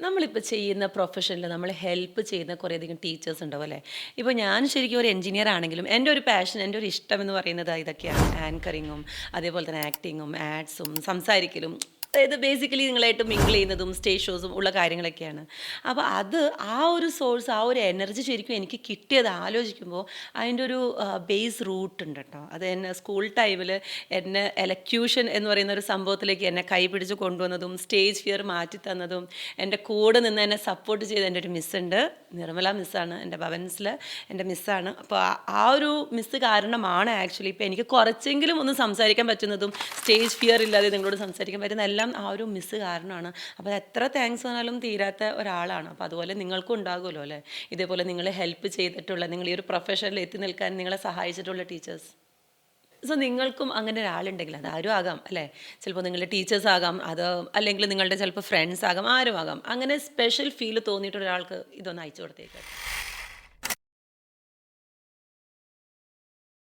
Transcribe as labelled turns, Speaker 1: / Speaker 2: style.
Speaker 1: നമ്മളിപ്പോൾ ചെയ്യുന്ന പ്രൊഫഷനിൽ നമ്മൾ ഹെൽപ്പ് ചെയ്യുന്ന കുറേയധികം ടീച്ചേഴ്സ് ഉണ്ടാവും അല്ലേ? ഇപ്പോൾ ഞാൻ ശരിക്കും ഒരു എഞ്ചിനീയർ ആണെങ്കിലും എന്റെ ഒരു പാഷൻ എന്റെ ഒരു ഇഷ്ടം എന്ന് പറയുന്നത് ഇതൊക്കെയാണ്. ആങ്കറിങ്ങും അതേപോലെ തന്നെ ആക്ടിങ്ങും ആഡ്സും സംസാരിക്കലും അതായത് ബേസിക്കലി നിങ്ങളായിട്ട് മിങ്കിൾ ചെയ്യുന്നതും സ്റ്റേജ് ഷോസും ഉള്ള കാര്യങ്ങളൊക്കെയാണ്. അപ്പോൾ അത് ആ ഒരു സോഴ്സ് ആ ഒരു എനർജി ശരിക്കും എനിക്ക് കിട്ടിയത് ആലോചിക്കുമ്പോൾ അതിന്റെ ഒരു ബേസ് റൂട്ട് ഉണ്ട് കേട്ടോ അത് എന്നെ സ്കൂൾ ടൈമിൽ എന്നെ എലക്യൂഷൻ എന്ന് പറയുന്ന ഒരു സംഭവത്തിലേക്ക് എന്നെ കൈപിടിച്ച് കൊണ്ടുവന്നതും സ്റ്റേജ് ഫിയർ മാറ്റി തന്നതും എന്റെ കൂടെ നിന്ന് എന്നെ സപ്പോർട്ട് ചെയ്ത എന്റെ ഒരു മിസ്സുണ്ട് നിർമ്മല മിസ്സാണ് എന്റെ ഭവൻസിൽ എന്റെ മിസ്സാണ് അപ്പോൾ ആ- ഒരു മിസ്സ് കാരണമാണ് ആക്ച്വലി ഇപ്പോൾ എനിക്ക് കുറച്ചെങ്കിലും ഒന്ന് സംസാരിക്കാൻ പറ്റുന്നതും സ്റ്റേജ് ഫിയർ ഇല്ലാതെ നിങ്ങളോട് സംസാരിക്കാൻ പറ്റുന്ന എല്ലാം ആ ഒരു മിസ്സ് കാരണമാണ്. അപ്പോൾ എത്ര താങ്ക്സ് പറഞ്ഞാലും തീരാത്ത ഒരാളാണ്. അപ്പോൾ അതുപോലെ നിങ്ങൾക്കും ഉണ്ടാകുമല്ലോ അല്ലേ? ഇതേപോലെ നിങ്ങളെ ഹെൽപ്പ് ചെയ്തിട്ടുള്ള നിങ്ങൾ ഈ ഒരു പ്രൊഫഷനിൽ എത്തി നിൽക്കാൻ നിങ്ങളെ സഹായിച്ചിട്ടുള്ള ടീച്ചേഴ്സ് സോ നിങ്ങൾക്കും അങ്ങനെ ഒരാളുണ്ടെങ്കിൽ അത് ആരും ആകാം അല്ലേ? ചിലപ്പോൾ നിങ്ങളുടെ ടീച്ചേഴ്സ് ആകാം അത് അല്ലെങ്കിൽ നിങ്ങളുടെ ചിലപ്പോൾ ഫ്രണ്ട്സ് ആകാം ആരും ആകാം. അങ്ങനെ സ്പെഷ്യൽ ഫീൽ തോന്നിയിട്ട് ഒരാൾക്ക് ഇതൊന്ന് അയച്ചു കൊടുത്തേക്ക്.